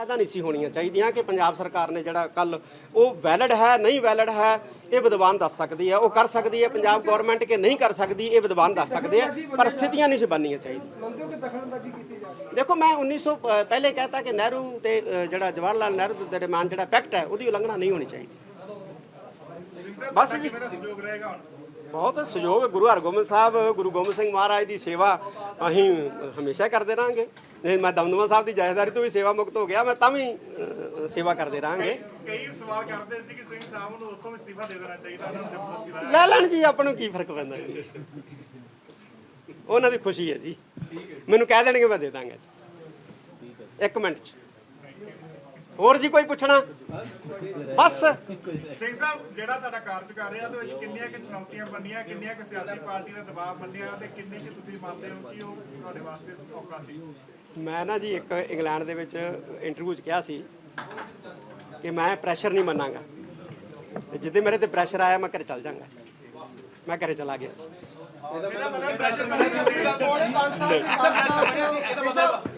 ਪੈਦਾ ਨਹੀਂ ਸੀ ਹੋਣੀਆਂ ਚਾਹੀਦੀਆਂ ਕਿ ਪੰਜਾਬ ਸਰਕਾਰ ਨੇ ਜਿਹੜਾ ਕੱਲ ਉਹ ਵੈਲਿਡ ਹੈ ਨਹੀਂ ਵੈਲਿਡ ਹੈ ਇਹ ਵਿਦਵਾਨ ਦੱਸ ਸਕਦੀ ਹੈ। ਉਹ ਕਰ ਸਕਦੀ ਹੈ ਪੰਜਾਬ ਗਵਰਨਮੈਂਟ ਕਿ ਨਹੀਂ ਕਰ ਸਕਦੀ ਇਹ ਵਿਦਵਾਨ ਦੱਸ ਸਕਦੇ ਆ। ਪਰ ਸਥਿਤੀਆਂ ਨਹੀਂ ਸੀ ਬਣਨੀਆਂ ਚਾਹੀਦੀਆਂ। ਮੰਨਦੇ ਹੋ ਕਿ ਦਖਲਅੰਦਾਜ਼ੀ ਕੀਤੀ ਜਾ ਰਹੀ ਹੈ? ਦੇਖੋ ਮੈਂ 1900 ਪ- ਪਹਿਲੇ ਕਹਿਤਾ ਕਿ ਨਹਿਰੂ ਤੇ ਜਿਹੜਾ ਜਵਾਹਰ ਲਾਲ ਨਹਿਰੂ ਦੇ ਦਰਮਿਆਨ ਜਿਹੜਾ ਪੈਕਟ ਹੈ ਉਹਦੀ ਉਲੰਘਣਾ ਨਹੀਂ ਹੋਣੀ ਚਾਹੀਦੀ। ਬਸ ਜੀ। ਮੇਰਾ ਸਹਿਯੋਗ ਰਹੇਗਾ ਹੁਣ? ਬਹੁਤ ਸਹਿਯੋਗ ਹੈ। ਗੁਰੂ ਹਰਗੋਬਿੰਦ ਸਾਹਿਬ ਗੁਰੂ ਗੋਬਿੰਦ ਸਿੰਘ ਮਹਾਰਾਜ ਦੀ ਸੇਵਾ ਅਸੀਂ ਹਮੇਸ਼ਾ ਕਰਦੇ ਰਹਾਂਗੇ। ਜੇ ਮੈਂ ਦਮਦਮਾ ਸਾਹਿਬ ਦੀ ਜਾਇਦਾਰੀ ਤੋਂ ਵੀ ਸੇਵਾ ਮੁਕਤ ਹੋ ਗਿਆ ਮੈਂ ਤਾਂ ਵੀ ਅ, ਸੇਵਾ ਕਰਦੇ ਰਹਾਂਗੇ। ਕਈ ਸਵਾਲ ਕਰਦੇ ਸੀ ਕਿ ਸਿੰਘ ਸਾਹਿਬ ਨੂੰ ਉੱਥੋਂ ਇਸਤੀਫਾ ਦੇ ਦੇਣਾ ਚਾਹੀਦਾ ਉਹਨਾਂ ਨੂੰ ਜ਼ਬਰਦਸਤੀ ਲਾਇਆ ਲੈ ਲੈਣ ਜੀ ਆਪਾਂ ਨੂੰ ਕੀ ਫ਼ਰਕ ਪੈਂਦਾ ਜੀ? ਉਹਨਾਂ ਦੀ ਖੁਸ਼ੀ ਹੈ ਜੀ। ਮੈਨੂੰ ਕਹਿ ਦੇਣਗੇ ਮੈਂ ਦੇ ਦਾਂਗਾ ਜੀ। ਇੱਕ ਮਿੰਟ ਚ। ਹੋਰ ਜੀ ਕੋਈ ਪੁੱਛਣਾ? ਬਸ। ਸਿੰਘ ਸਾਹਿਬ ਜਿਹੜਾ ਤੁਹਾਡਾ ਕਾਰਜਕਾਰੀ ਆ ਉਹਦੇ ਵਿੱਚ ਕਿੰਨੀਆਂ ਕਿ ਚੁਣੌਤੀਆਂ ਬਣੀਆਂ ਕਿੰਨੀਆਂ ਕਿ ਸਿਆਸੀ ਪਾਰਟੀ ਦਾ ਦਬਾਅ ਬਣਿਆ ਤੇ ਕਿੰਨੀ ਕਿ ਤੁਸੀਂ ਮੰਨਦੇ ਹੋ ਕਿ ਉਹ ਤੁਹਾਡੇ ਵਾਸਤੇ ਔਖਾ ਸੀ? ਮੈਂ ਨਾ ਜੀ ਇੱਕ ਇੰਗਲੈਂਡ ਦੇ ਵਿੱਚ ਇੰਟਰਵਿਊ 'ਚ ਕਿਹਾ ਸੀ ਕਿ ਮੈਂ ਪ੍ਰੈਸ਼ਰ ਨਹੀਂ ਮੰਨਾਂਗਾ। ਤੇ ਜਿੱਦੇ ਮੇਰੇ ਤੇ ਪ੍ਰੈਸ਼ਰ ਆਇਆ ਮੈਂ ਘਰੇ ਚੱਲ ਜਾਵਾਂਗਾ ਮੈਂ ਘਰੇ ਚਲਾ ਗਿਆ। ਜੀ। ਇਹਦਾ ਮਤਲਬ ਪ੍ਰੈਸ਼ਰ ਕਰਨਾ ਸੀ। ਪੌਣੇ 5 ਸਾਲ ਆਪਣੇ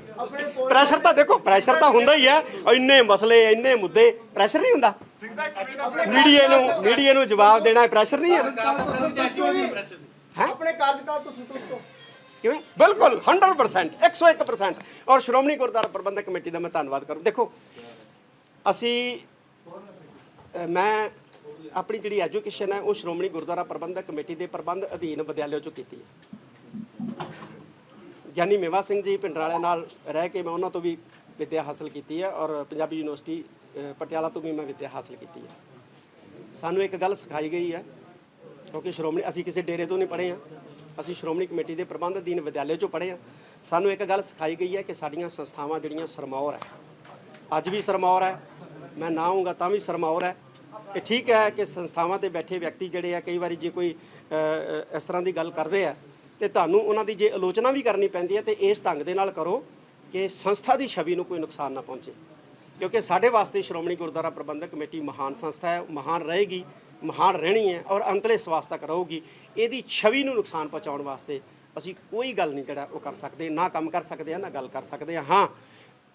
ਪ੍ਰੈਸ਼ਰ ਤਾਂ ਦੇਖੋ ਪ੍ਰੈਸ਼ਰ ਤਾਂ ਹੁੰਦਾ ਹੀ ਹੈ ਇੰਨੇ ਮਸਲੇ ਇੰਨੇ ਮੁੱਦੇ ਪ੍ਰੈਸ਼ਰ ਨਹੀਂ ਹੁੰਦਾ। ਮੀਡੀਆ ਨੂੰ ਮੀਡੀਆ ਨੂੰ ਜਵਾਬ ਦੇਣਾ ਪ੍ਰੈਸ਼ਰ ਨਹੀਂ ਹੈ। ਆਪਣੇ ਕਾਰਜਕਾਲ ਤੋਂ ਸੰਤੁਸ਼ਟ ਹੋ। ਕਿਵੇਂ? ਬਿਲਕੁਲ 100% 101% ਔਰ ਸ਼੍ਰੋਮਣੀ ਗੁਰਦੁਆਰਾ ਪ੍ਰਬੰਧਕ ਕਮੇਟੀ ਦਾ ਮੈਂ ਧੰਨਵਾਦ ਕਰੂੰ। ਦੇਖੋ ਅਸੀਂ ਮੈਂ ਆਪਣੀ ਜਿਹੜੀ ਐਜੂਕੇਸ਼ਨ ਹੈ ਉਹ ਸ਼੍ਰੋਮਣੀ ਗੁਰਦੁਆਰਾ ਪ੍ਰਬੰਧਕ ਕਮੇਟੀ ਦੇ ਪ੍ਰਬੰਧ ਅਧੀਨ ਵਿਦਿਆਲਿਆ ਚੋਂ ਕੀਤੀ ਹੈ। ਗਿਆਨੀ ਮੇਵਾ ਸਿੰਘ ਜੀ ਪਿੰਡਰਾਲੇ ਨਾਲ ਰਹਿ ਕੇ ਮੈਂ ਉਹਨਾਂ ਤੋਂ ਵੀ ਵਿੱਦਿਆ ਹਾਸਲ ਕੀਤੀ ਹੈ ਔਰ ਪੰਜਾਬੀ ਯੂਨੀਵਰਸਿਟੀ ਪਟਿਆਲਾ ਤੋਂ ਵੀ ਮੈਂ ਵਿੱਦਿਆ ਹਾਸਲ ਕੀਤੀ ਹੈ। ਸਾਨੂੰ ਇੱਕ ਗੱਲ ਸਿਖਾਈ ਗਈ ਹੈ, ਕਿਉਂਕਿ ਸ਼੍ਰੋਮਣੀ, ਅਸੀਂ ਕਿਸੇ ਡੇਰੇ ਤੋਂ ਨਹੀਂ ਪੜ੍ਹੇ ਆ ਅਸੀਂ ਸ਼੍ਰੋਮਣੀ ਕਮੇਟੀ ਦੇ ਪ੍ਰਬੰਧ ਅਧੀਨ ਵਿਦਿਆਲੇ ਚੋਂ ਪੜ੍ਹੇ ਆ ਸਾਨੂੰ ਇੱਕ ਗੱਲ ਸਿਖਾਈ ਗਈ ਹੈ ਕਿ ਸਾਡੀਆਂ ਸੰਸਥਾਵਾਂ ਜਿਹੜੀਆਂ ਸਰਮੌਰ ਹੈ, ਅੱਜ ਵੀ ਸਰਮੌਰ ਹੈ, ਮੈਂ ਨਾ ਆਊਂਗਾ ਤਾਂ ਵੀ ਸਰਮੌਰ ਹੈ। ਇਹ ਠੀਕ ਹੈ ਕਿ ਸੰਸਥਾਵਾਂ ਤੇ ਬੈਠੇ ਵਿਅਕਤੀ ਜਿਹੜੇ ਆ, ਕਈ ਵਾਰੀ ਜੇ ਕੋਈ ਇਸ ਤਰ੍ਹਾਂ ਦੀ ਗੱਲ ਕਰਦੇ ਆ ਤੇ ਤੁਹਾਨੂੰ ਉਹਨਾਂ ਦੀ ਜੇ ਆਲੋਚਨਾ ਵੀ ਕਰਨੀ ਪੈਂਦੀ ਹੈ ਤੇ ਇਸ ਢੰਗ ਦੇ ਨਾਲ ਕਰੋ ਕਿ ਸੰਸਥਾ ਦੀ ਛਵੀ ਨੂੰ ਕੋਈ ਨੁਕਸਾਨ ਨਾ ਪਹੁੰਚੇ। ਕਿਉਂਕਿ ਸਾਡੇ ਵਾਸਤੇ ਸ਼੍ਰੋਮਣੀ ਗੁਰਦੁਆਰਾ ਪ੍ਰਬੰਧਕ ਕਮੇਟੀ ਮਹਾਨ ਸੰਸਥਾ ਹੈ, ਮਹਾਨ ਰਹੇਗੀ, ਮਹਾਨ ਰਹਿਣੀ ਹੈ ਔਰ ਅੰਤਲੇ ਸਵਾਸ ਤੱਕ ਰਹੂਗੀ। ਇਹਦੀ ਛਵੀ ਨੂੰ ਨੁਕਸਾਨ ਪਹੁੰਚਾਉਣ ਵਾਸਤੇ ਅਸੀਂ ਕੋਈ ਗੱਲ ਨਹੀਂ ਜਿਹੜਾ ਉਹ ਕਰ ਸਕਦੇ, ਨਾ ਕੰਮ ਕਰ ਸਕਦੇ ਆ, ਨਾ ਗੱਲ ਕਰ ਸਕਦੇ ਆ। ਹਾਂ,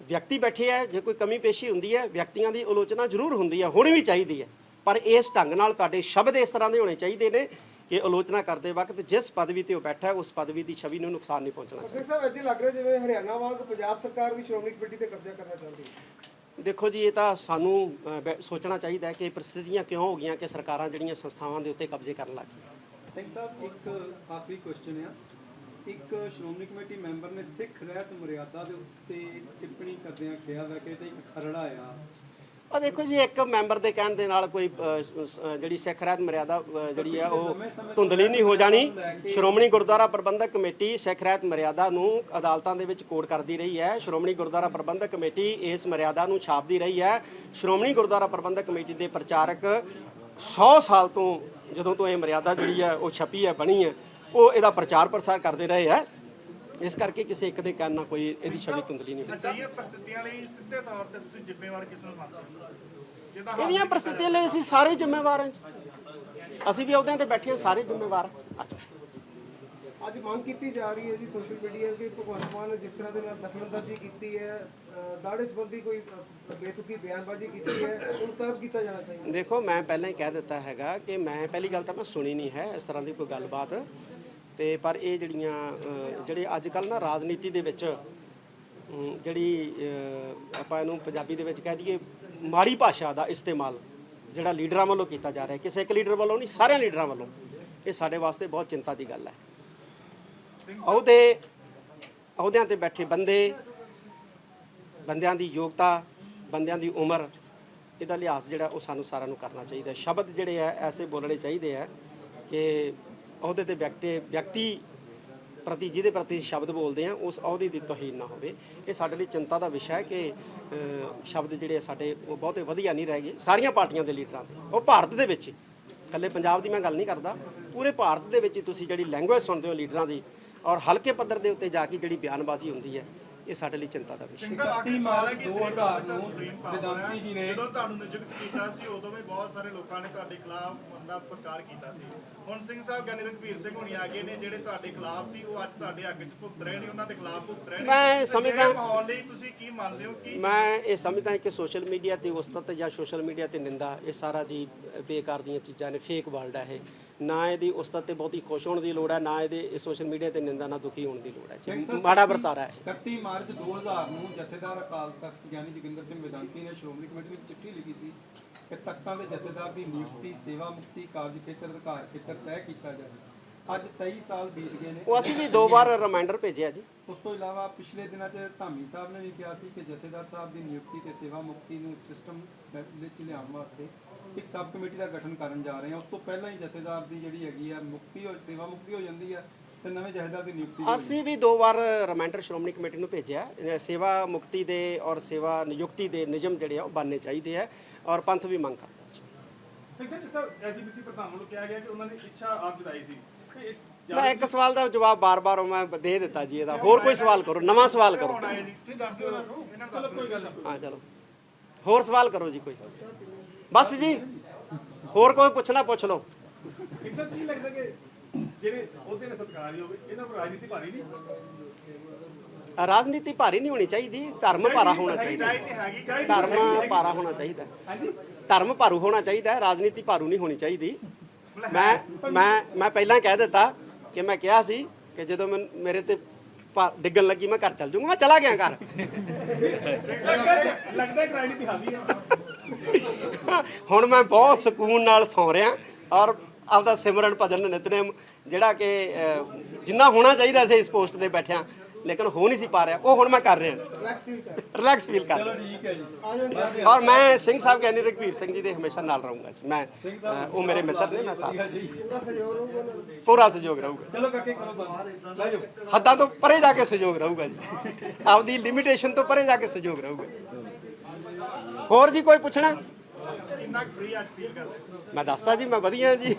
ਵਿਅਕਤੀ ਬੈਠੇ ਆ, ਜੇ ਕੋਈ ਕਮੀ ਪੇਸ਼ੀ ਹੁੰਦੀ ਹੈ, ਵਿਅਕਤੀਆਂ ਦੀ ਆਲੋਚਨਾ ਜ਼ਰੂਰ ਹੁੰਦੀ ਹੈ, ਹੋਣੀ ਵੀ ਚਾਹੀਦੀ ਹੈ। ਪਰ ਇਸ ਢੰਗ ਨਾਲ ਤੁਹਾਡੇ ਸ਼ਬਦ ਇਸ ਤਰ੍ਹਾਂ ਦੇ ਹੋਣੇ ਚਾਹੀਦੇ ਨੇ ਕਿ ਆਲੋਚਨਾ ਕਰਦੇ ਵਕਤ ਜਿਸ ਪਦਵੀ ਤੇ ਉਹ ਬੈਠਾ ਹੈ ਉਸ ਪਦਵੀ ਦੀ ਛਵੀ ਨੂੰ ਨੁਕਸਾਨ ਨਹੀਂ ਪਹੁੰਚਣਾ ਚਾਹੀਦਾ ਸਾਹਿਬ ਅੱਜ ਲੱਗ ਰਿਹਾ ਜਿਵੇਂ ਹਰਿਆਣਾ ਵਾਂਗ ਪੰਜਾਬ ਸਰਕਾਰ ਵੀ ਸ਼੍ਰੋਮਣੀ ਕਮੇਟੀ ਤੇ ਕਬਜ਼ਾ ਕਰਨਾ ਚਾਹੁੰਦੀ ਹੈ। ਦੇਖੋ ਜੀ ਇਹ ਤਾਂ ਸਾਨੂੰ ਸੋਚਣਾ ਚਾਹੀਦਾ ਹੈ ਕਿ ਇਹ ਪ੍ਰਸਥਿਤੀਆਂ ਕਿਉਂ ਹੋ ਗਈਆਂ ਕਿ ਸਰਕਾਰਾਂ ਜਿਹੜੀਆਂ ਸੰਸਥਾਵਾਂ ਦੇ ਉੱਤੇ ਕਬਜ਼ੇ ਕਰਨ ਲੱਗ ਗਈਆਂ। ਸਿੰਘ ਸਾਹਿਬ ਇੱਕ ਆਖਰੀ ਕੁਐਸਚਨ ਆ। ਇੱਕ ਸ਼੍ਰੋਮਣੀ ਕਮੇਟੀ ਮੈਂਬਰ ਨੇ ਸਿੱਖ ਰਹਿਤ ਮਰਿਆਦਾ ਦੇ ਉੱਤੇ ਟਿੱਪਣੀ ਕਰਦਿਆਂ ਕਿਹਾ ਵਾ ਕਿ ਇਹ ਤਾਂ ਇੱਕ ਖਰੜਾ ਆ। ਆ ਦੇਖੋ ਜੀ ਇੱਕ ਮੈਂਬਰ ਦੇ ਕਹਿਣ ਦੇ ਨਾਲ ਕੋਈ ਅ, ਸ- ਸ- ਜਿਹੜੀ ਸਿੱਖ ਰਹਿਤ ਮਰਿਆਦਾ ਅ, ਜਿਹੜੀ ਆ ਉਹ ਧੁੰਦਲੀ ਨਹੀਂ ਹੋ ਜਾਣੀ। ਸ਼੍ਰੋਮਣੀ ਗੁਰਦੁਆਰਾ ਪ੍ਰਬੰਧਕ ਕਮੇਟੀ ਸਿੱਖ ਰਹਿਤ ਮਰਿਆਦਾ ਨੂੰ ਅਦਾਲਤਾਂ ਦੇ ਵਿੱਚ ਕੋਡ ਕਰਦੀ ਰਹੀ ਹੈ। ਸ਼੍ਰੋਮਣੀ ਗੁਰਦੁਆਰਾ ਪ੍ਰਬੰਧਕ ਕਮੇਟੀ ਇਸ ਮਰਿਆਦਾ ਨੂੰ ਛਾਪਦੀ ਰਹੀ ਹੈ। ਸ਼੍ਰੋਮਣੀ ਗੁਰਦੁਆਰਾ ਪ੍ਰਬੰਧਕ ਕਮੇਟੀ ਦੇ ਪ੍ਰਚਾਰਕ 100 ਸਾਲ ਤੋਂ ਜਦੋਂ ਤੋਂ ਇਹ ਮਰਿਆਦਾ ਜਿਹੜੀ ਹੈ ਉਹ ਛਪੀ ਹੈ ਬਣੀ ਹੈ ਉਹ ਇਹਦਾ ਪ੍ਰਚਾਰ ਪ੍ਰਸਾਰ ਕਰਦੇ ਰਹੇ ਹੈ। ਇਸ ਕਰਕੇ ਕਿਸੇ ਇੱਕ ਦੇ ਨਾਲ ਕੋਈ ਇਹਦੀ ਛਵੀ ਧੁੰਦਲੀ ਨਹੀਂ ਹੋਈ ਅਜਿਹੀਆਂ ਪ੍ਰਸਥਿਤੀਆਂ ਲਈ ਸਿੱਧੇ ਤੌਰ ਤੇ ਤੁਸੀਂ ਜ਼ਿੰਮੇਵਾਰ ਕਿਸ ਨੂੰ ਮੰਨਦੇ ਹੋ? ਇਹਦੀਆਂ ਪ੍ਰਸਥਿਤੀਆਂ ਲਈ ਅਸੀਂ ਸਾਰੇ ਜ਼ਿੰਮੇਵਾਰ ਹਾਂ। ਅਸੀਂ ਵੀ ਅਹੁਦਿਆਂ ਤੇ ਬੈਠੇ ਹਾਂ ਸਾਰੇ ਜ਼ਿੰਮੇਵਾਰ ਅੱਜ ਮੰਗ ਕੀਤੀ ਜਾ ਰਹੀ ਹੈ ਜੀ ਸੋਸ਼ਲ ਮੀਡੀਆ ਕਿ ਭਗਵੰਤ ਮਾਨ ਜਿਸ ਤਰ੍ਹਾਂ ਦੇ ਨਾਲ ਦਖਲਅੰਦਾਜ਼ੀ ਕੀਤੀ ਹੈ ਦਾੜੇ ਸੰਬੰਧੀ ਕੋਈ ਬੇਤੁਕੀ ਬਿਆਨਬਾਜ਼ੀ ਕੀਤੀ ਹੈ ਉਹਨੂੰ ਤਲਬ ਕੀਤਾ ਜਾਣਾ ਚਾਹੀਦਾ। ਦੇਖੋ ਮੈਂ ਪਹਿਲਾਂ ਹੀ ਕਹਿ ਦਿੱਤਾ ਹੈਗਾ ਕਿ ਮੈਂ ਪਹਿਲੀ ਗੱਲ ਤਾਂ ਮੈਂ ਸੁਣੀ ਨਹੀਂ ਹੈ ਇਸ ਤਰ੍ਹਾਂ ਦੀ ਕੋਈ ਗੱਲਬਾਤ। ਤੇ ਪਰ ਇਹ ਜਿਹੜੀਆਂ ਜਿਹੜੇ ਅੱਜ ਕੱਲ ਨਾ ਰਾਜਨੀਤੀ ਦੇ ਵਿੱਚ ਜਿਹੜੀ ਆਪਾਂ ਇਹਨੂੰ ਪੰਜਾਬੀ ਦੇ ਵਿੱਚ ਕਹਿ ਦਈਏ, ਮਾੜੀ ਭਾਸ਼ਾ ਦਾ ਇਸਤੇਮਾਲ ਜਿਹੜਾ ਲੀਡਰਾਂ ਵੱਲੋਂ ਕੀਤਾ ਜਾ ਰਿਹਾ, ਕਿਸੇ ਇੱਕ ਲੀਡਰ ਵੱਲੋਂ ਨਹੀਂ, ਸਾਰਿਆਂ ਲੀਡਰਾਂ ਵੱਲੋਂ, ਇਹ ਸਾਡੇ ਵਾਸਤੇ ਬਹੁਤ ਚਿੰਤਾ ਦੀ ਗੱਲ ਹੈ। ਅਹੁਦੇ, ਅਹੁਦਿਆਂ ਤੇ ਬੈਠੇ ਬੰਦੇ, ਬੰਦਿਆਂ ਦੀ ਯੋਗਤਾ, ਬੰਦਿਆਂ ਦੀ ਉਮਰ, ਇਹਦਾ ਲਿਹਾਜ਼ ਜਿਹੜਾ ਉਹ ਸਾਨੂੰ ਸਾਰਿਆਂ ਨੂੰ ਕਰਨਾ ਚਾਹੀਦਾ ਸ਼ਬਦ ਜਿਹੜੇ ਆ ਐਸੇ ਬੋਲਣੇ ਚਾਹੀਦੇ ਆ ਕਿ ਅਹੁਦੇ ਤੇ ਵਿਅਕਤੀ ਵਿਅਕਤੀ ਪ੍ਰਤੀ, ਜਿਹਦੇ ਪ੍ਰਤੀ ਸ਼ਬਦ ਬੋਲਦੇ ਆ ਉਸ ਅਹੁਦੇ ਦੀ ਤੋਹੀਨ ਨਾ ਹੋਵੇ। ਇਹ ਸਾਡੇ ਲਈ ਚਿੰਤਾ ਦਾ ਵਿਸ਼ਾ ਹੈ ਕਿ ਸ਼ਬਦ ਜਿਹੜੇ ਆ ਸਾਡੇ, ਉਹ ਬਹੁਤੇ ਵਧੀਆ ਨਹੀਂ ਰਹਿ ਗਏ। ਸਾਰੀਆਂ ਪਾਰਟੀਆਂ ਦੇ ਲੀਡਰਾਂ ਦੇ। ਉਹ ਭਾਰਤ ਦੇ ਵਿੱਚ ਇਕੱਲੇ ਪੰਜਾਬ ਦੀ ਮੈਂ ਗੱਲ ਨਹੀਂ ਕਰਦਾ। ਪੂਰੇ ਭਾਰਤ ਦੇ ਵਿੱਚ ਹੀ ਤੁਸੀਂ ਜਿਹੜੀ ਲੈਂਗੁਏਜ ਸੁਣਦੇ ਹੋ ਲੀਡਰਾਂ ਦੀ, ਔਰ ਹਲਕੇ ਪੱਧਰ ਦੇ ਉੱਤੇ ਜਾ ਕੇ ਜਿਹੜੀ ਬਿਆਨਬਾਜ਼ੀ ਹੁੰਦੀ ਹੈ ਇਹ ਸਾਡੇ ਲਈ ਚਿੰਤਾ ਦਾ ਵਿਸ਼ਾ ਸਿੰਘ ਸਾਹਿਬ ਆਖਰੀ ਸਵਾਲ ਹੈ ਕਿ ਸ੍ਰੀ 2000 ਅਕਾਲ ਨੂੰ ਸੁਪਰੀਮ ਪਾਵਰ ਵਿਦਾਂਤੀ ਜੀ ਹੈ ਨੇ- ਜਦੋਂ ਤੁਹਾਨੂੰ ਨਿਯੁਕਤ ਕੀਤਾ ਸੀ ਉਦੋਂ ਵੀ ਬਹੁਤ ਸਾਰੇ ਲੋਕਾਂ ਨੇ ਤੁਹਾਡੇ ਖਿਲਾਫ ਬੰਦਾ ਪ੍ਰਚਾਰ ਕੀਤਾ ਸੀ। ਹੁਣ ਸਿੰਘ ਸਾਹਿਬ ਗਿਆਨੀ ਰਘਬੀਰ ਸਿੰਘ ਹੁਣੀ ਆ ਗਏ ਨੇ ਜਿਹੜੇ ਤੁਹਾਡੇ ਖਿਲਾਫ ਸੀ ਉਹ ਅੱਜ ਤੁਹਾਡੇ ਹੱਕ 'ਚ ਭੁਗਤ ਰਹੇ ਨੇ ਉਹਨਾਂ ਦੇ ਖਿਲਾਫ ਭੁਗਤ ਰਹੇ ਨੇ। ਮੈਂ ਤੇ ਸਮਝਦਾ- ਮਾਹੌਲ ਲਈ ਤੁਸੀਂ ਕੀ ਮੰਨਦੇ ਹੋ ਕਿ ਮੈਂ ਇਹ ਸਮਝਦਾ ਹਾਂ ਕਿ ਸੋਸ਼ਲ ਮੀਡੀਆ ਤੇ ਉਸਤਤ ਜਾਂ ਸੋਸ਼ਲ ਮੀਡੀਆ ਤੇ ਨਿੰਦਾ ਇਹ ਸਾਰਾ ਜੀ ਬੇਕਾਰ ਦੀਆਂ ਚੀਜ਼ਾਂ ਨੇ ਫੇਕ ਵਰਲਡ ਹੈ ਇਹ। ਨਾ ਇਹਦੀ ਉਸਤਤ ਤੇ ਬਹੁਤੀ ਖੁਸ਼ ਹੋਣ ਦੀ ਲੋੜ ਹੈ ਨਾ ਇਹਦੇ ਸੋਸ਼ਲ ਮੀਡੀਆ ਤੇ ਨਿੰਦਾ ਨਾਲ ਦੁਖੀ ਹੋਣ ਦੀ ਲੋੜ ਹੈ ਮਾੜਾ ਵਰਤਾਰਾ ਹੈ ਇਹ। 31 ਮਾਰਚ 2000 ਨੂੰ ਜਥੇਦਾਰ ਅਕਾਲ ਤਖਤ ਗਿਆਨੀ ਜੋਗਿੰਦਰ ਸਿੰਘ ਵਿਦਾਂਤੀ ਨੇ ਸ਼੍ਰੋਮਣੀ ਕਮੇਟੀ ਵਿੱਚ ਚਿੱਠੀ ਲਿਖੀ ਸੀ ਕਿ ਤਖਤਾਂ ਦੇ ਜਥੇਦਾਰ ਦੀ ਨਿਯੁਕਤੀ ਸੇਵਾ ਮੁਕਤੀ ਕਾਰਜ ਖੇਤਰ ਅਧਿਕਾਰ ਖੇਤਰ ਤੈਅ ਕੀਤਾ ਜਾਵੇ ਅੱਜ 23 ਸਾਲ ਬੀਤ ਗਏ ਨੇ। ਉਹ ਅਸੀਂ ਵੀ ਦੋ ਵਾਰ ਰਿਮਾਈਂਡਰ ਭੇਜਿਆ ਜੀ। ਉਸ ਤੋਂ ਇਲਾਵਾ ਪਿਛਲੇ ਦਿਨਾਂ 'ਚ ਧਾਮੀ ਸਾਹਿਬ ਨੇ ਵੀ ਕਿਹਾ ਸੀ ਕਿ ਜਥੇਦਾਰ ਸਾਹਿਬ ਦੀ ਨਿਯੁਕਤੀ ਤੇ ਸੇਵਾ ਮੁਕਤੀ ਨੂੰ ਸਿਸਟਮ ਵਿੱਚ ਲਿਆਉਣ ਵਾਸਤੇ ਇੱਕ ਸਬ ਕਮੇਟੀ ਦਾ ਗਠਨ ਕਰਨ ਜਾ ਰਹੇ ਹਾਂ। ਉਸ ਤੋਂ ਪਹਿਲਾਂ ਹੀ ਜਥੇਦਾਰ ਦੀ ਜਿਹੜੀ ਹੈਗੀ ਆ ਮੁਕਤੀ ਹੋ ਸੇਵਾ ਮੁਕਤੀ ਹੋ ਜਾਂਦੀ ਹੈ ਤੇ ਨਵੇਂ ਜਥੇਦਾਰ ਦੀ ਨਿਯੁਕਤੀ ਹੋ ਅਸੀਂ ਵੀ ਦੋ ਵਾਰ ਰਿਮਾਈਂਡਰ ਸ਼੍ਰੋਮਣੀ ਕਮੇਟੀ ਨੂੰ ਭੇਜਿਆ। ਸੇਵਾ ਮੁਕਤੀ ਦੇ ਔਰ ਸੇਵਾ ਨਿਯੁਕਤੀ ਦੇ ਨਿਯਮ ਜਿਹੜੇ ਆ ਉਹ ਬਣਨੇ ਚਾਹੀਦੇ ਆ ਔਰ ਪੰਥ ਵੀ ਮੰਗ ਕਰਦਾ। ਜੀ ਸਿੰਘ ਸਾਹਿਬ ਐਜੀਪੀਸੀ ਪ੍ਰਧਾਨ ਵੱਲੋਂ ਕਿਹਾ ਗਿਆ ਕਿ ਉਹਨਾਂ ਨੇ ਇੱਛਾ ਆਪ ਜਤਾਈ ਸੀ। ਮੈਂ ਇੱਕ ਸਵਾਲ ਦਾ ਜਵਾਬ ਬਾਰ-ਬਾਰ ਮੈਂ ਦੇ ਦਿੱਤਾ ਜੀ ਇਹਦਾ। ਹੋਰ ਕੋਈ ਸਵਾਲ ਕਰੋ ਨਵਾਂ ਸਵਾਲ ਕਰੋ। ਹਾਂ ਚਲੋ। ਹੋਰ ਸਵਾਲ ਕਰੋ ਜੀ ਕੋਈ। ਬਸ ਜੀ ਹੋਰ ਕੋਈ ਪੁੱਛਣਾ ਪੁੱਛ ਲਓ। ਸਿੰਘ ਸਾਹਿਬ ਕੀ ਲੱਗਦਾ ਕਿ ਜਿਹੜੇ ਉਹਦੇ ਨੇ ਸਤਿਕਾਰੀ ਹੋਵੇ ਇਹਨਾਂ ਪਰ ਰਾਜਨੀਤੀ ਭਾਰੀ ਨਹੀਂ? ਰਾਜਨੀਤੀ ਭਾਰੀ ਨਹੀਂ ਹੋਣੀ ਚਾਹੀਦੀ ਧਰਮ ਭਾਰਾ ਹੋਣਾ ਚਾਹੀਦਾ। ਧਰਮ ਭਾਰਾ ਹੋਣਾ ਚਾਹੀਦਾ। ਧਰਮ ਭਾਰੂ ਹੋਣਾ ਚਾਹੀਦਾ ਹੈ, ਰਾਜਨੀਤੀ ਭਾਰੂ ਨਹੀਂ ਹੋਣੀ ਚਾਹੀਦੀ। ਮੈਂ ਮੈਂ ਮੈਂ ਪਹਿਲਾਂ ਕਹਿ ਦਿੱਤਾ ਕਿ ਮੈਂ ਕਿਹਾ ਸੀ ਕਿ ਜਦੋਂ ਮੈਂ ਮੇਰੇ ਤੇ ਭਾ- ਡਿੱਗਣ ਲੱਗੀ ਮੈਂ ਘਰ ਚੱਲ ਜਾਊਂਗਾ ਮੈਂ ਚਲਾ ਗਿਆ ਘਰ। ਲੱਗਦਾ ਕਿ ਰਾਜਨੀਤੀ ਹਾਵੀ ਹੈ ਹੁਣ ਮੈਂ ਬਹੁਤ ਸਕੂਨ ਨਾਲ ਸੌਂ ਰਿਹਾ ਔਰ ਆਪਦਾ ਸਿਮਰਨ ਭਜਨ ਨਿਤਨੇਮ ਜਿਹੜਾ ਕਿ ਅਹ, ਜਿੰਨਾ ਹੋਣਾ ਚਾਹੀਦਾ ਸੀ ਇਸ ਪੋਸਟ ਤੇ ਬੈਠਿਆਂ ਲੇਕਿਨ ਹੋ ਨਹੀਂ ਸੀ ਪਾ ਰਿਹਾ। ਉਹ ਹੁਣ ਮੈਂ ਕਰ ਰਿਹਾ। ਰਿਲੈਕਸ ਫੀਲ ਕਰ ਚਲੋ ਰਿਹਾ। ਠੀਕ ਹੈ ਜੀ ਔਰ ਮੈਂ ਸਿੰਘ ਸਾਹਿਬ ਕਹਿੰਦੇ ਰਘਵੀਰ ਸਿੰਘ ਜੀ ਦੇ ਹਮੇਸ਼ਾ ਨਾਲ ਰਹੂੰਗਾ ਜੀ। ਮੈਂ ਉਹ ਮੇਰੇ ਮਿੱਤਰ ਨੇ ਮੈਂ ਸਾਥ ਪੂਰਾ ਸਹਿਯੋਗ ਰਹੂਗਾ ਚਲੋ ਕਾਕੇ ਕਰੋ ਬੰਦ ਲੈ ਜਾਓ ਹੱਦਾਂ ਤੋਂ ਪਰੇ ਜਾ ਕੇ ਸਹਿਯੋਗ ਰਹੂਗਾ ਜੀ। ਆਪਦੀ ਲਿਮਿਟੇਸ਼ਨ ਤੋਂ ਪਰੇ ਜਾ ਕੇ ਸਹਿਯੋਗ ਰਹੂਗਾ ਹੋਰ ਜੀ ਕੋਈ ਪੁੱਛਣਾ? ਕਿੰਨਾ ਫ੍ਰੀ ਅੱਜ ਫੀਲ ਕਰਦੇ? ਮੈਂ ਦੱਸਦਾ ਜੀ ਮੈਂ ਵਧੀਆ ਜੀ।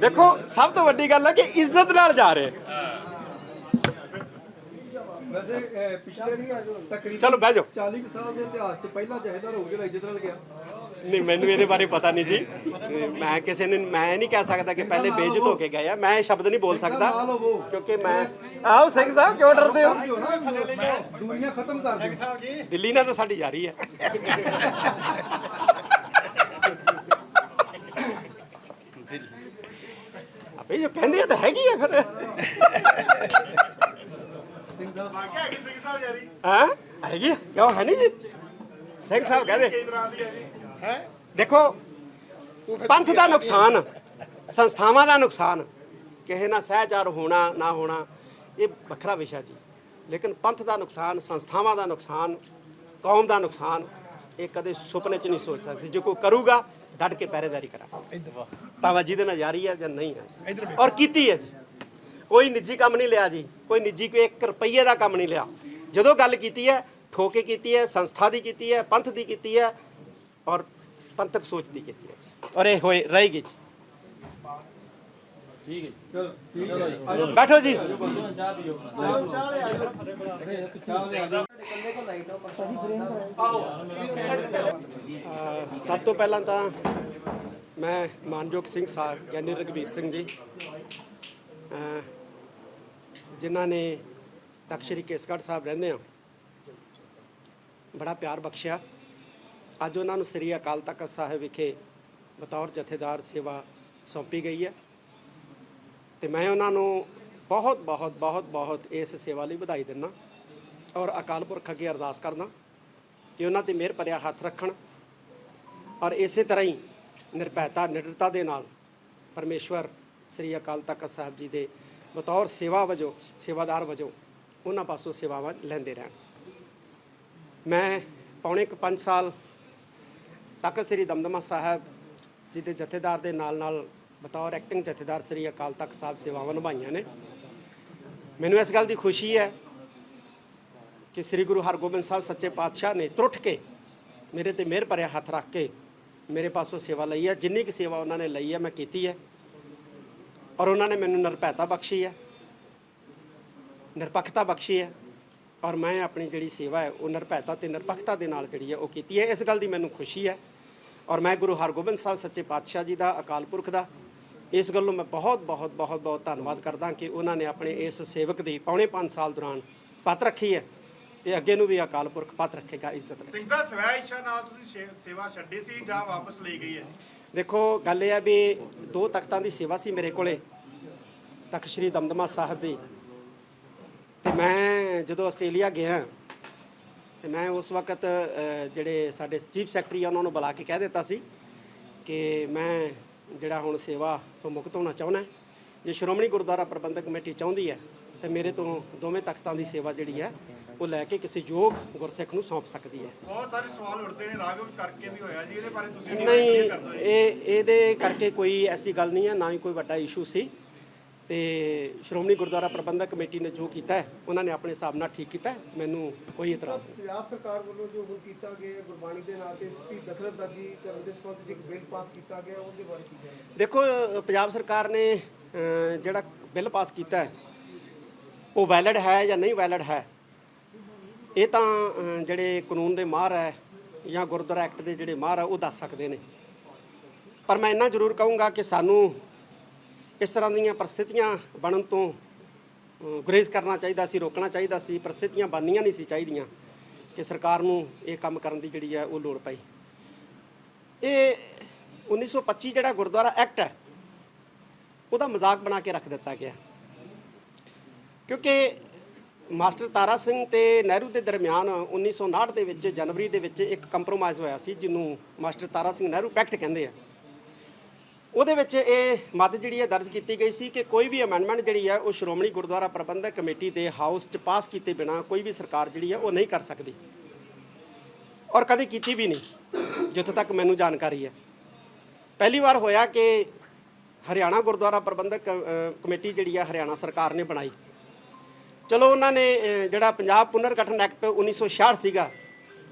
ਦੇਖੋ ਸਭ ਤੋਂ ਵੱਡੀ ਗੱਲ ਹੈ ਕਿ ਇੱਜ਼ਤ ਨਾਲ ਜਾ ਰਹੇ। ਵੈਸੇ ਅਹ, ਪਿਛਲੇ ਤਕਰੀਬਨ ਚਲੋ ਬਹਿ ਜਾਓ। 40 ਕੁ ਸਾਲ ਦੇ ਇਤਿਹਾਸ 'ਚ ਪਹਿਲਾ ਜਥੇਦਾਰ ਹੋ ਜਿਹੜਾ ਇੱਜ਼ਤ ਨਾਲ ਗਿਆ। ਨਹੀਂ ਮੈਨੂੰ ਇਹਦੇ ਬਾਰੇ ਪਤਾ ਨਹੀਂ ਜੀ। ਮੈਂ ਕਿਸੇ ਨੂੰ ਮੈਂ ਨਹੀਂ ਕਹਿ ਸਕਦਾ ਕਿ ਪਹਿਲੇ ਬੇਇੱਜ਼ਤ ਹੋ ਕੇ ਗਏ ਆ। ਮੈਂ ਇਹ ਸ਼ਬਦ ਨਹੀਂ ਬੋਲ ਸਕਦਾ ਨਾਲ ਹੋਵੋ। ਕਿਉਂਕਿ ਮੈਂ ਆਓ ਸਿੰਘ ਸਾਹਿਬ ਕਿਉਂ ਡਰਦੇ ਹੋ? ਜੋ ਨਾ ਦੂਰੀਆਂ ਖਤਮ ਕਰ ਦਿਓ। ਦਿੱਲੀ ਨਾਲ ਤਾਂ ਸਾਡੀ ਯਾਰੀ ਹੈ। ਜੋ ਕਹਿੰਦੇ ਆ ਤਾਂ ਹੈਗੀ ਆ ਫਿਰ। ਸਿੰਘ ਸਾਹਿਬ ਵਾਕਿਆ ਹੈਗੀ ਸਿੰਘ ਸਾਹਿਬ ਯਾਰੀ। ਹਾਂ? ਹੈਗੀ ਆ? ਕਿਉਂ? ਹੈ ਨਹੀਂ ਜੀ। ਸਿੰਘ ਸਾਹਿਬ ਕਹਿੰਦੇ ਕਈ ਤਰ੍ਹਾਂ ਦੀ ਹੈ? ਜੀ ਦੇਖੋ ਪੰਥ ਦਾ ਨੁਕਸਾਨ ਸੰਸਥਾਵਾਂ ਦਾ ਨੁਕਸਾਨ। ਕਿਸੇ ਨਾਲ ਸਹਿਚਾਰ ਹੋਣਾ ਨਾ ਹੋਣਾ ਇਹ ਵੱਖਰਾ ਵਿਸ਼ਾ ਜੀ। ਲੇਕਿਨ ਪੰਥ ਦਾ ਨੁਕਸਾਨ ਸੰਸਥਾਵਾਂ ਦਾ ਨੁਕਸਾਨ ਕੌਮ ਦਾ ਨੁਕਸਾਨ ਇਹ ਕਦੇ ਸੁਪਨੇ 'ਚ ਨਹੀਂ ਸੋਚ ਸਕਦੀ। ਜੇ ਕੋਈ ਕਰੂਗਾ ਡਟ ਕੇ ਪਹਿਰੇਦਾਰੀ ਕਰਾਂ। ਭਾਵੇਂ ਜਿਹਦੇ ਨਾਲ ਯਾਰੀ ਹੈ ਜਾਂ ਨਹੀਂ ਹੈ ਔਰ ਕੀਤੀ ਹੈ ਜੀ। ਕੋਈ ਨਿੱਜੀ ਕੰਮ ਨਹੀਂ ਲਿਆ ਜੀ। ਕੋਈ ਨਿੱਜੀ ਕੋਈ 1 ਰੁਪਈਏ ਦਾ ਕੰਮ ਨਹੀਂ ਲਿਆ। ਜਦੋਂ ਗੱਲ ਕੀਤੀ ਹੈ ਠੋਕੇ ਕੀਤੀ ਹੈ ਸੰਸਥਾ ਦੀ ਕੀਤੀ ਹੈ ਪੰਥ ਦੀ ਕੀਤੀ ਹੈ ਔਰ ਪੰਥਕ ਸੋਚ ਦੀ ਕੀਤੀ ਹੈ ਜੀ। ਔਰ ਇਹ ਹੋਏ ਰਹੇਗੀ ਜੀ। ਠੀਕ ਹੈ ਬੈਠੋ ਜੀ। ਚਾਹ ਪੀਓ। ਚਾਹ ਲੈ ਆਜੋ। ਚਾਹ ਲੈ ਆਜੋ। ਅਹ ਸਭ ਤੋਂ ਪਹਿਲਾਂ ਤਾਂ ਮੈਂ ਮਾਨਯੋਗ ਸਿੰਘ ਸਾਹਿਬ ਗਿਆਨੀ ਰਘਬੀਰ ਸਿੰਘ ਜੀ ਜਿਨ੍ਹਾਂ ਨੇ ਤਖ਼ਤ ਸ੍ਰੀ ਕੇਸਗੜ੍ਹ ਸਾਹਿਬ ਰਹਿੰਦੇ ਆ ਬੜਾ ਪਿਆਰ ਬਖਸ਼ਿਆ। ਅੱਜ ਉਹਨਾਂ ਨੂੰ ਸ੍ਰੀ ਅਕਾਲ ਤਖਤ ਸਾਹਿਬ ਵਿਖੇ ਬਤੌਰ ਜਥੇਦਾਰ ਸੇਵਾ ਸੌਂਪੀ ਗਈ ਹੈ। ਤੇ ਮੈਂ ਉਹਨਾਂ ਨੂੰ ਬਹੁਤ ਬਹੁਤ ਬਹੁਤ ਬਹੁਤ ਇਸ ਸੇਵਾ ਲਈ ਵਧਾਈ ਦਿੰਦਾ ਔਰ ਅਕਾਲ ਪੁਰਖ ਅੱਗੇ ਅਰਦਾਸ ਕਰਦਾ ਕਿ ਉਹਨਾਂ ਤੇ ਮਿਹਰ ਭਰਿਆ ਹੱਥ ਰੱਖਣ ਔਰ ਇਸੇ ਤਰ੍ਹਾਂ ਹੀ ਨਿਰਭੈਤਾ, ਨਿਡਰਤਾ ਦੇ ਨਾਲ ਪਰਮੇਸ਼ਵਰ ਸ੍ਰੀ ਅਕਾਲ ਤਖਤ ਸਾਹਿਬ ਜੀ ਦੇ ਬਤੌਰ ਸੇਵਾ ਵਜੋਂ, ਸੇਵਾਦਾਰ ਵਜੋਂ ਉਹਨਾਂ ਪਾਸੋਂ ਸੇਵਾਵਾਂ ਲੈਂਦੇ ਰਹਿਣ। ਮੈਂ ਪੌਣੇ ਕੁ 5 ਸਾਲ ਤਖਤ ਸ੍ਰੀ ਦਮਦਮਾ ਸਾਹਿਬ ਜੀ ਦੇ ਜਥੇਦਾਰ ਦੇ ਨਾਲ ਨਾਲ ਬਤੌਰ ਐਕਟਿੰਗ ਜਥੇਦਾਰ ਸ੍ਰੀ ਅਕਾਲ ਤਖਤ ਸਾਹਿਬ ਸੇਵਾਵਾਂ ਨਿਭਾਈਆਂ ਨੇ। ਮੈਨੂੰ ਇਸ ਗੱਲ ਦੀ ਖੁਸ਼ੀ ਹੈ ਕਿ ਸ੍ਰੀ ਗੁਰੂ ਹਰਗੋਬਿੰਦ ਸਾਹਿਬ ਸੱਚੇ ਪਾਤਸ਼ਾਹ ਨੇ ਤਰੁੱਠ ਕੇ ਮੇਰੇ ਤੇ ਮਿਹਰ ਭਰਿਆ ਹੱਥ ਰੱਖ ਕੇ ਮੇਰੇ ਪਾਸੋਂ ਸੇਵਾ ਲਈ ਹੈ। ਜਿੰਨੀ ਕੁ ਸੇਵਾ ਉਹਨਾਂ ਨੇ ਲਈ ਹੈ, ਮੈਂ ਕੀਤੀ ਹੈ। ਔਰ ਉਹਨਾਂ ਨੇ ਮੈਨੂੰ ਨਿਰਭੈਤਾ ਬਖਸ਼ੀ ਹੈ। ਨਿਰਪੱਖਤਾ ਬਖਸ਼ੀ ਹੈ। ਔਰ ਮੈਂ ਆਪਣੀ ਜਿਹੜੀ ਸੇਵਾ ਹੈ, ਉਹ ਨਿਰਭੈਤਾ ਤੇ ਨਿਰਪੱਖਤਾ ਦੇ ਨਾਲ ਜਿਹੜੀ ਹੈ, ਉਹ ਕੀਤੀ ਹੈ। ਇਸ ਗੱਲ ਦੀ ਮੈਨੂੰ ਖੁਸ਼ੀ ਹੈ। ਔਰ ਮੈਂ ਗੁਰੂ ਹਰਗੋਬਿੰਦ ਸਾਹਿਬ ਸੱਚੇ ਪਾਤਸ਼ਾਹ ਜੀ ਦਾ, ਅਕਾਲ ਪੁਰਖ ਦਾ ਇਸ ਗੱਲੋਂ ਮੈਂ ਬਹੁਤ ਬਹੁਤ ਬਹੁਤ ਬਹੁਤ ਧੰਨਵਾਦ ਕਰਦਾ ਕਿ ਉਹਨਾਂ ਨੇ ਆਪਣੇ ਇਸ ਸੇਵਕ ਦੀ ਪੌਣੇ 5 ਸਾਲ ਦੌਰਾਨ ਪੱਤ ਰੱਖੀ ਹੈ ਤੇ ਅੱਗੇ ਨੂੰ ਵੀ ਅਕਾਲ ਪੁਰਖ ਪੱਤ ਰੱਖੇਗਾ ਇੱਜ਼ਤ ਸਿੰਘ ਸਾਹਿਬ ਸਵੈ ਇੱਛਾ ਨਾਲ ਤੁਸੀਂ ਸੇਵਾ ਛੱਡੀ ਸੀ ਜਾਂ ਵਾਪਸ ਲਈ ਗਈ ਹੈ ਦੇਖੋ ਗੱਲ ਇਹ ਹੈ ਵੀ ਦੋ ਤਖਤਾਂ ਦੀ ਸੇਵਾ ਸੀ ਮੇਰੇ ਕੋਲੇ ਤਖਤ ਸ੍ਰੀ ਦਮਦਮਾ ਸਾਹਿਬ ਦੀ। ਤੇ ਮੈਂ ਜਦੋਂ ਆਸਟ੍ਰੇਲੀਆ ਗਿਆ ਤੇ ਮੈਂ ਉਸ ਵਕਤ ਜਿਹੜੇ ਸਾਡੇ ਚੀਫ ਸੈਕਟਰੀ ਆ ਉਹਨਾਂ ਨੂੰ ਬੁਲਾ ਕੇ ਕਹਿ ਦਿੱਤਾ ਸੀ ਕਿ ਮੈਂ ਜਿਹੜਾ ਹੁਣ ਸੇਵਾ ਤੋਂ ਮੁਕਤ ਹੋਣਾ ਚਾਹੁੰਦਾ ਜੇ ਸ਼੍ਰੋਮਣੀ ਗੁਰਦੁਆਰਾ ਪ੍ਰਬੰਧਕ ਕਮੇਟੀ ਚਾਹੁੰਦੀ ਹੈ ਤੇ ਮੇਰੇ ਤੋਂ ਦੋਵੇਂ ਤਖਤਾਂ ਦੀ ਸੇਵਾ ਜਿਹੜੀ ਹੈ ਉਹ ਲੈ ਕੇ ਕਿਸੇ ਯੋਗ ਗੁਰਸਿੱਖ ਨੂੰ ਸੌਂਪ ਸਕਦੀ ਹੈ ਬਹੁਤ ਸਾਰੇ ਸਵਾਲ ਉੱਠਦੇ ਨੇ ਰਾਘਵ ਕਰਕੇ ਵੀ ਹੋਇਆ ਜੀ ਇਹਦੇ ਬਾਰੇ ਤੁਸੀਂ ਨਹੀਂ। ਇਹ ਇਹਦੇ ਕਰਕੇ ਕੋਈ ਐਸੀ ਗੱਲ ਨਹੀਂ ਹੈ ਨਾ ਹੀ ਕੋਈ ਵੱਡਾ ਇਸ਼ੂ ਸੀ ਤੇ ਸ਼੍ਰੋਮਣੀ ਗੁਰਦੁਆਰਾ ਪ੍ਰਬੰਧਕ ਕਮੇਟੀ ਨੇ ਜੋ ਕੀਤਾ ਹੈ ਉਹਨਾਂ ਨੇ ਆਪਣੇ ਹਿਸਾਬ ਨਾਲ ਠੀਕ ਕੀਤਾ ਹੈ। ਮੈਨੂੰ ਕੋਈ ਇਤਰਾਜ਼ ਨਹੀਂ। ਪੰਜਾਬ ਸਰਕਾਰ ਵੱਲੋਂ ਜੋ ਹੁਣ ਕੀਤਾ ਗਿਆ ਗੁਰਬਾਣੀ ਦੇ ਨਾਂ ਤੇ ਇਸ ਦੀ ਦਖਲਅੰਦਾਜ਼ੀ ਕਰਨ ਦੇ ਸੰਬੰਧ ਵਿੱਚ ਇੱਕ ਬਿੱਲ ਪਾਸ ਕੀਤਾ ਗਿਆ ਉਹਦੇ ਬਾਰੇ ਕੀ ਕਹਿਣਾ? ਦੇਖੋ ਅ, ਪੰਜਾਬ ਸਰਕਾਰ ਨੇ ਅ, ਜਿਹੜਾ ਬਿੱਲ ਪਾਸ ਕੀਤਾ ਹੈ ਉਹ ਵੈਲਿਡ ਹੈ ਜਾਂ ਨਹੀਂ ਵੈਲਿਡ ਹੈ? ਇਹ ਤਾਂ ਅ, ਜਿਹੜੇ ਕਾਨੂੰਨ ਦੇ ਮਾਹਰ ਹੈ ਜਾਂ ਗੁਰਦੁਆਰਾ ਐਕਟ ਦੇ ਜਿਹੜੇ ਮਾਹਰ ਹੈ ਉਹ ਦੱਸ ਸਕਦੇ ਨੇ। ਪਰ ਮੈਂ ਇੰਨਾ ਜ਼ਰੂਰ ਕਹੂੰਗਾ ਕਿ ਸਾਨੂੰ ਇਸ ਤਰ੍ਹਾਂ ਦੀਆਂ ਪਰਿਸਥਿਤੀਆਂ ਬਣਨ ਤੋਂ ਗੁਰੇਜ਼ ਕਰਨਾ ਚਾਹੀਦਾ ਸੀ, ਰੋਕਣਾ ਚਾਹੀਦਾ ਸੀ, ਪਰਿਸਥਿਤੀਆਂ ਬਣਨੀਆਂ ਨਹੀਂ ਸੀ ਚਾਹੀਦੀਆਂ ਕਿ ਸਰਕਾਰ ਨੂੰ ਇਹ ਕੰਮ ਕਰਨ ਦੀ ਜਿਹੜੀ ਹੈ ਉਹ ਲੋੜ ਪਈ। ਇਹ 1925 ਜਿਹੜਾ ਗੁਰਦੁਆਰਾ ਐਕਟ ਹੈ, ਉਹਦਾ ਮਜ਼ਾਕ ਬਣਾ ਕੇ ਰੱਖ ਦਿੱਤਾ ਗਿਆ। ਕਿਉਂਕਿ ਮਾਸਟਰ ਤਾਰਾ ਸਿੰਘ ਤੇ ਨਹਿਰੂ ਦੇ ਦਰਮਿਆਨ 1959 ਦੇ ਵਿੱਚ, ਜਨਵਰੀ ਦੇ ਵਿੱਚ ਇੱਕ ਕੰਪਰੋਮਾਈਜ਼ ਹੋਇਆ ਸੀ, ਜਿਹਨੂੰ ਮਾਸਟਰ ਤਾਰਾ ਸਿੰਘ ਨਹਿਰੂ ਪੈਕਟ ਕਹਿੰਦੇ ਆ। ਉਹਦੇ ਵਿੱਚ ਇਹ ਮੱਦ ਜਿਹੜੀ ਹੈ ਦਰਜ ਕੀਤੀ ਗਈ ਸੀ ਕਿ ਕੋਈ ਵੀ ਅਮੈਂਡਮੈਂਟ ਜਿਹੜੀ ਹੈ ਉਹ ਸ਼੍ਰੋਮਣੀ ਗੁਰਦੁਆਰਾ ਪ੍ਰਬੰਧਕ ਕਮੇਟੀ ਦੇ ਹਾਊਸ 'ਚ ਪਾਸ ਕੀਤੇ ਬਿਨਾ ਕੋਈ ਵੀ ਸਰਕਾਰ ਜਿਹੜੀ ਹੈ ਉਹ ਨਹੀਂ ਕਰ ਸਕਦੀ। ਔਰ ਕਦੇ ਕੀਤੀ ਵੀ ਨਹੀਂ, ਜਿੱਥੋਂ ਤੱਕ ਮੈਨੂੰ ਜਾਣਕਾਰੀ ਹੈ। ਪਹਿਲੀ ਵਾਰ ਹੋਇਆ ਕਿ ਹਰਿਆਣਾ ਗੁਰਦੁਆਰਾ ਪ੍ਰਬੰਧਕ ਕ- ਕਮੇਟੀ ਜਿਹੜੀ ਹੈ ਹਰਿਆਣਾ ਸਰਕਾਰ ਨੇ ਬਣਾਈ। ਚਲੋ ਉਹਨਾਂ ਨੇ ਜਿਹੜਾ ਪੰਜਾਬ ਪੁਨਰ ਗਠਨ ਐਕਟ 1966 ਸੀਗਾ,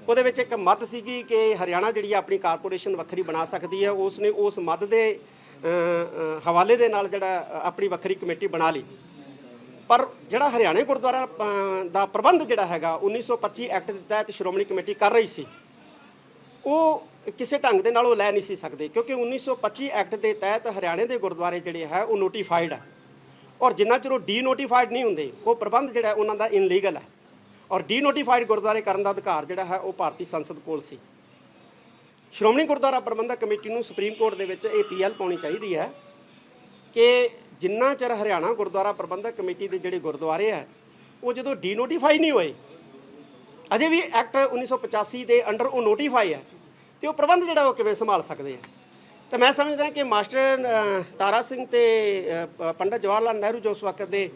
ਉਹਦੇ ਵਿੱਚ ਇੱਕ ਮੱਦ ਸੀਗੀ ਕਿ ਹਰਿਆਣਾ ਜਿਹੜੀ ਹੈ ਆਪਣੀ ਕਾਰਪੋਰੇਸ਼ਨ ਵੱਖਰੀ ਬਣਾ ਸਕਦੀ ਹੈ। ਉਸ ਨੇ ਉਸ ਮੱਦ ਦੇ ਹਵਾਲੇ ਦੇ ਨਾਲ ਜਿਹੜਾ ਆਪਣੀ ਵੱਖਰੀ ਕਮੇਟੀ ਬਣਾ ਲਈ। ਪਰ ਜਿਹੜਾ ਹਰਿਆਣੇ ਗੁਰਦੁਆਰਾ ਦਾ ਪ੍ਰਬੰਧ ਜਿਹੜਾ ਹੈਗਾ 1925 ਐਕਟ ਦੇ ਤਹਿਤ ਸ਼੍ਰੋਮਣੀ ਕਮੇਟੀ ਕਰ ਰਹੀ ਸੀ, ਉਹ ਕਿਸੇ ਢੰਗ ਦੇ ਨਾਲ ਉਹ ਲੈ ਨਹੀਂ ਸੀ ਸਕਦੇ, ਕਿਉਂਕਿ 1925 ਐਕਟ ਦੇ ਤਹਿਤ ਹਰਿਆਣੇ ਦੇ ਗੁਰਦੁਆਰੇ ਜਿਹੜੇ ਹੈ, ਉਹ ਨੋਟੀਫਾਈਡ ਹੈ। ਔਰ ਜਿੰਨਾ ਚਿਰ ਉਹ ਡੀ ਨੋਟੀਫਾਈਡ ਨਹੀਂ ਹੁੰਦੇ, ਉਹ ਪ੍ਰਬੰਧ ਜਿਹੜਾ, ਉਹਨਾਂ ਦਾ ਇਨਲੀਗਲ ਹੈ। ਔਰ ਡੀ ਨੋਟੀਫਾਈਡ ਗੁਰਦੁਆਰੇ ਕਰਨ ਦਾ ਅਧਿਕਾਰ ਜਿਹੜਾ ਹੈ, ਉਹ ਭਾਰਤੀ ਸੰਸਦ ਕੋਲ ਸੀ। ਸ਼੍ਰੋਮਣੀ ਗੁਰਦੁਆਰਾ ਪ੍ਰਬੰਧਕ ਕਮੇਟੀ ਨੂੰ ਸੁਪਰੀਮ ਕੋਰਟ ਦੇ ਵਿੱਚ ਇਹ ਪੀਐਲ ਪਾਉਣੀ ਚਾਹੀਦੀ ਹੈ ਕਿ ਜਿੰਨਾ ਚਿਰ ਹਰਿਆਣਾ ਗੁਰਦੁਆਰਾ ਪ੍ਰਬੰਧਕ ਕਮੇਟੀ ਦੇ ਜਿਹੜੇ ਗੁਰਦੁਆਰੇ ਹੈ ਉਹ ਜਦੋਂ ਡੀਨੋਟੀਫਾਈ ਨਹੀਂ ਹੋਏ ਅਜੇ ਵੀ ਐਕਟ 1985 ਦੇ ਅੰਡਰ ਉਹ ਨੋਟੀਫਾਈ ਹੈ ਤੇ ਉਹ ਪ੍ਰਬੰਧ ਜਿਹੜਾ ਉਹ ਕਿਵੇਂ ਸੰਭਾਲ ਸਕਦੇ ਆ? ਤੇ ਮੈਂ ਸਮਝਦਾ ਕਿ ਮਾਸਟਰ ਤਾਰਾ ਸਿੰਘ ਤੇ ਅ, ਪੰਡਤ ਜਵਾਹਰ ਲਾਲ ਨਹਿਰੂ ਜੋ ਉਸ ਵਕਤ ਦੇ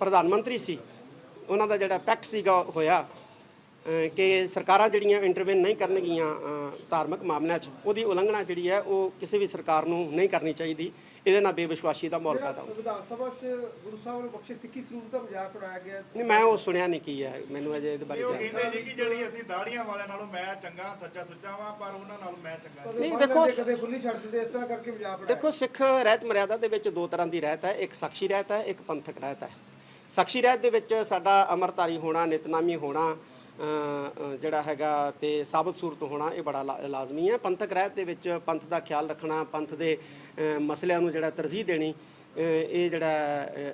ਪ੍ਰਧਾਨ ਮੰਤਰੀ ਸੀ ਉਹਨਾਂ ਦਾ ਜਿਹੜਾ ਪੈਕਟ ਸੀਗਾ ਹੋਇਆ ਕਿ ਸਰਕਾਰਾਂ ਜਿਹੜੀਆਂ ਇੰਟਰਵੈਨ ਨਹੀਂ ਕਰਨਗੀਆਂ ਧਾਰਮਿਕ ਮਾਮਲਿਆਂ 'ਚ ਉਹਦੀ ਉਲੰਘਣਾ ਜਿਹੜੀ ਹੈ ਉਹ ਕਿਸੇ ਵੀ ਸਰਕਾਰ ਨੂੰ ਨਹੀਂ ਕਰਨੀ ਚਾਹੀਦੀ। ਇਹਦੇ ਨਾਲ ਬੇਵਿਸ਼ਵਾਸੀ ਦਾ ਮਾਹੌਲ ਪੈਦਾ ਹੁੰਦਾ। ਵਿਧਾਨ ਸਭਾ 'ਚ ਗੁਰੂ ਸਾਹਿਬ ਨੇ ਬਖਸ਼ੇ ਸਿੱਖੀ ਸਰੂਪ ਦਾ ਮਜ਼ਾਕ ਉਡਾਇਆ ਗਿਆ। ਨਹੀਂ ਮੈਂ ਉਹ ਸੁਣਿਆ ਨਹੀਂ ਕੀ ਹੈ। ਮੈਨੂੰ ਅਜੇ ਇਹਦੇ ਬਾਰੇ ਉਹ ਕਹਿੰਦੇ ਜੀ ਕਿ ਜਿਹੜੀ ਅਸੀਂ ਦਾੜੀਆਂ ਵਾਲਿਆਂ ਨਾਲੋਂ ਮੈਂ ਚੰਗਾ ਸੱਚਾ ਸੁੱਚਾ ਵਾਂ ਪਰ ਉਹਨਾਂ ਨਾਲੋਂ ਮੈਂ ਚੰਗਾ ਨਹੀਂ, ਦੇਖੋ- ਕਦੇ ਖੁੱਲੀ ਛੱਡ ਦਿੰਦੇ ਇਸ ਤਰ੍ਹਾਂ ਕਰਕੇ ਮਜ਼ਾਕ ਉਡਾਇਆ। ਦੇਖੋ ਸਿੱਖ ਰਹਿਤ ਮਰਿਆਦਾ ਦੇ ਵਿੱਚ ਦੋ ਤਰ੍ਹਾਂ ਦੀ ਰਹਿਤ ਹੈ। ਇੱਕ ਸਾਖੀ ਰਹਿਤ ਹੈ ਇੱਕ ਪੰਥਕ ਰਹਿਤ ਹੈ। ਸਾਖੀ ਰਹਿਤ ਦੇ ਵਿੱਚ ਸਾਡਾ ਅਮਰਤਾਰੀ ਹੋਣਾ ਨਿਤਨਾਮੀ ਹੋਣਾ ਜਿਹੜਾ ਹੈਗਾ ਤੇ ਸਾਬਤ ਸੂਰਤ ਹੋਣਾ ਇਹ ਬੜਾ ਲਾ- ਲਾਜ਼ਮੀ ਹੈ। ਪੰਥਕ ਰਹਿਤ ਦੇ ਵਿੱਚ ਪੰਥ ਦਾ ਖਿਆਲ ਰੱਖਣਾ, ਪੰਥ ਦੇ ਮਸਲਿਆਂ ਨੂੰ ਜਿਹੜਾ ਤਰਜੀਹ ਦੇਣੀ ਇਹ ਜਿਹੜਾ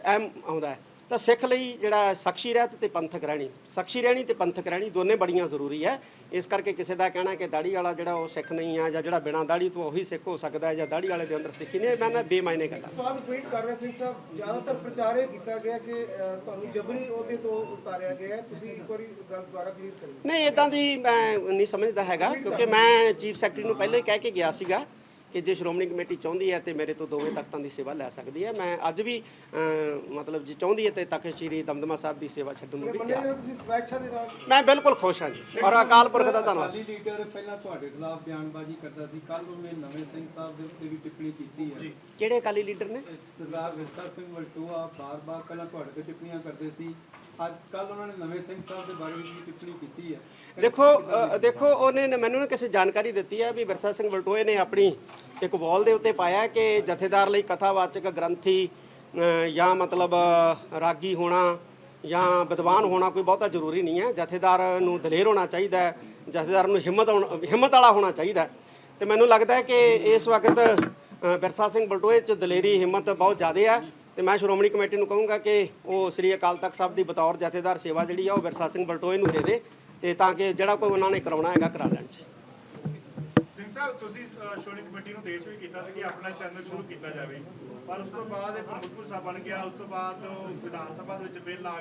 ਅਹਿਮ ਆਉਂਦਾ ਹੈ। ਤਾਂ ਸਿੱਖ ਲਈ ਜਿਹੜਾ ਸਾਖੀ ਰਹਿਤ ਤੇ ਪੰਥਕ ਰਹਿਣੀ ਸਾਖੀ ਰਹਿਣੀ ਤੇ ਪੰਥਕ ਰਹਿਣੀ ਦੋਨੇ ਬੜੀਆਂ ਜ਼ਰੂਰੀ ਹੈ। ਇਸ ਕਰਕੇ ਕਿਸੇ ਦਾ ਕਹਿਣਾ ਕਿ ਦਾੜੀ ਵਾਲਾ ਜਿਹੜਾ ਉਹ ਸਿੱਖ ਨਹੀਂ ਆ ਜਾਂ ਜਿਹੜਾ ਬਿਨਾਂ ਦਾੜੀ ਤੋਂ ਉਹੀ ਸਿੱਖ ਹੋ ਸਕਦਾ ਹੈ ਜਾਂ ਦਾੜੀ ਵਾਲੇ ਦੇ ਅੰਦਰ ਸਿੱਖੀ ਨਹੀਂ ਮੈਂ ਨਾ ਬੇਮਾਇਨੇ ਗੱਲਾਂ। ਸਵਾਲ ਰਿਪੀਟ ਕਰ ਰਹੇ ਸਿੰਘ ਸਾਹਿਬ ਜ਼ਿਆਦਾਤਰ ਪ੍ਰਚਾਰ ਇਹ ਕੀਤਾ ਗਿਆ ਕਿ ਤੁਹਾਨੂੰ ਜਬਰੀ ਉਹਦੇ ਤੋਂ ਉਤਾਰਿਆ ਗਿਆ ਹੈ। ਤੁਸੀਂ ਇੱਕ ਵਾਰੀ ਗੱਲ ਦੁਬਾਰਾ ਕਲੀਅਰ ਕਰੋ ਨਹੀਂ ਇਦਾਂ ਦੀ ਮੈਂ ਨਹੀਂ ਸਮਝਦਾ ਹੈਗਾ ਕਿਉਂਕਿ ਮੈਂ ਚੀਫ ਸੈਕਟਰੀ ਨੂੰ ਪਹਿਲਾਂ ਹੀ ਕਹਿ ਕੇ ਗਿਆ ਸੀਗਾ ਕਿ ਜੇ ਸ਼੍ਰੋਮਣੀ ਕਮੇਟੀ ਚਾਹੁੰਦੀ ਹੈ ਤੇ ਮੇਰੇ ਤੋਂ ਦੋਵੇਂ ਤਖਤਾਂ ਦੀ ਸੇਵਾ ਲੈ ਸਕਦੀ ਹੈ। ਮੈਂ ਅੱਜ ਵੀ ਮਤਲਬ ਜੇ ਚਾਹੁੰਦੀ ਹੈ ਤੇ ਤਖਤ ਸ੍ਰੀ ਦਮਦਮਾ ਸਾਹਿਬ ਦੀ ਸੇਵਾ ਛੱਡਣ ਨੂੰ ਵੀ ਕਿਹਾ ਹੋ। ਤੁਸੀਂ ਸਵੈच्छਾ ਦੇ ਨਾਲ ਮੈਂ ਬਿਲਕੁਲ ਖੁਸ਼ ਹਾਂ ਜੀ। ਔਰ ਅਕਾਲ ਪੁਰਖ ਦਾ ਧੰਨਵਾਦ। ਅਕਾਲੀ ਲੀਡਰ ਪਹਿਲਾਂ ਤੁਹਾਡੇ ਖਿਲਾਫ ਬਿਆਨਬਾਜ਼ੀ ਕਰਦਾ ਸੀ ਕੱਲ ਉਹਨੇ ਨਵੇਂ ਸਿੰਘ ਸਾਹਿਬ ਦੇ ਉੱਤੇ ਵੀ ਟਿੱਪਣੀ ਕੀਤੀ ਹੈ। ਕਿਹੜੇ ਅਕਾਲੀ ਲੀਡਰ ਨੇ? ਸਰਦਾਰ ਵਿਰਸਾ ਸਿੰਘ ਵਲਟੋਆ ਬਾਰ-ਬਾਰ ਪਹਿਲਾਂ ਤੁਹਾਡੇ ਤੇ ਟਿੱਪਣੀਆਂ ਕਰਦੇ ਸੀ। ਅੱਜ ਕੱਲ ਉਹਨਾਂ ਨੇ ਨਵੇਂ ਸਿੰਘ ਸਾਹਿਬ ਦੇ ਬਾਰੇ ਵਿੱਚ ਵੀ ਟਿੱਪਣੀ ਕੀਤੀ ਹੈ। ਦੇਖੋ ਅ, ਦੇਖੋ ਉਹਨੇ ਨਾ- ਮੈਨੂੰ ਨਾ ਕਿਸੇ ਜਾਣਕਾਰੀ ਦਿੱਤੀ ਹੈ ਵੀ ਵਿਰਸਾ ਸਿੰਘ ਵਲਟੋਏ ਨੇ ਆਪਣੀ ਇੱਕ ਵਾਲ ਦੇ ਉੱਤੇ ਪਾਇਆ ਕਿ ਜਥੇਦਾਰ ਲਈ ਕਥਾਵਾਚਕ ਗ੍ਰੰਥੀ ਅ, ਜਾਂ ਮਤਲਬ ਰਾਗੀ ਹੋਣਾ ਜਾਂ ਵਿਦਵਾਨ ਹੋਣਾ ਕੋਈ ਬਹੁਤਾ ਜ਼ਰੂਰੀ ਨਹੀਂ ਹੈ। ਜਥੇਦਾਰ ਨੂੰ ਦਲੇਰ ਹੋਣਾ ਚਾਹੀਦਾ ਹੈ ਜਥੇਦਾਰ ਨੂੰ ਹਿੰਮਤ ਹੋਣਾ- ਹਿੰਮਤ ਵਾਲਾ ਹੋਣਾ ਚਾਹੀਦਾ ਹੈ। ਤੇ ਮੈਨੂੰ ਲੱਗਦਾ ਹੈ ਕਿ ਇਸ ਵਕਤ ਅ, ਵਿਰਸਾ ਸਿੰਘ ਬਲਟੋਏ ਚ ਦਲੇਰੀ ਹਿੰਮਤ ਬਹੁਤ ਜ਼ਿਆਦਾ ਹੈ। ਤੇ ਮੈਂ ਸ਼੍ਰੋਮਣੀ ਕਮੇਟੀ ਨੂੰ ਕਹੂੰਗਾ ਕਿ ਉਹ ਸ੍ਰੀ ਅਕਾਲ ਤਖਤ ਸਾਹਿਬ ਦੀ ਬਤੌਰ ਜਥੇਦਾਰ ਸੇਵਾ ਜਿਹੜੀ ਆ ਉਹ ਵਿਰਸਾ ਸਿੰਘ ਬਲਟੋਏ ਨੂੰ ਦੇ ਦੇ ਤੇ ਤਾਂ ਕਿ ਜਿਹੜਾ ਕੋਈ ਉਹਨਾਂ ਨੇ ਕਰਾਉਣਾ ਹੈਗਾ ਕਰਾ ਲੈਣ ਜੀ ਸਿੰਘ ਸਾਹਿਬ, ਤੁਸੀਂ ਸ਼੍ਰੋਮਣੀ ਕਮੇਟੀ ਨੂੰ ਦੇਸ਼ ਵੀ ਕੀਤਾ ਸੀ ਕਿ ਆਪਣਾ ਚੈਨਲ ਸ਼ੁਰੂ ਕੀਤਾ ਜਾਵੇ। ਪਰ ਉਸ ਤੋਂ ਬਾਅਦ ਇਹ ਪ੍ਰਮੁੱਖ ਸਾਹਿਬ ਬਣ ਗਿਆ, ਉਸ ਤੋਂ ਬਾਅਦ ਵਿਧਾਨ ਸਭਾ ਦੇ ਵਿੱਚ ਬਿੱਲ ਆ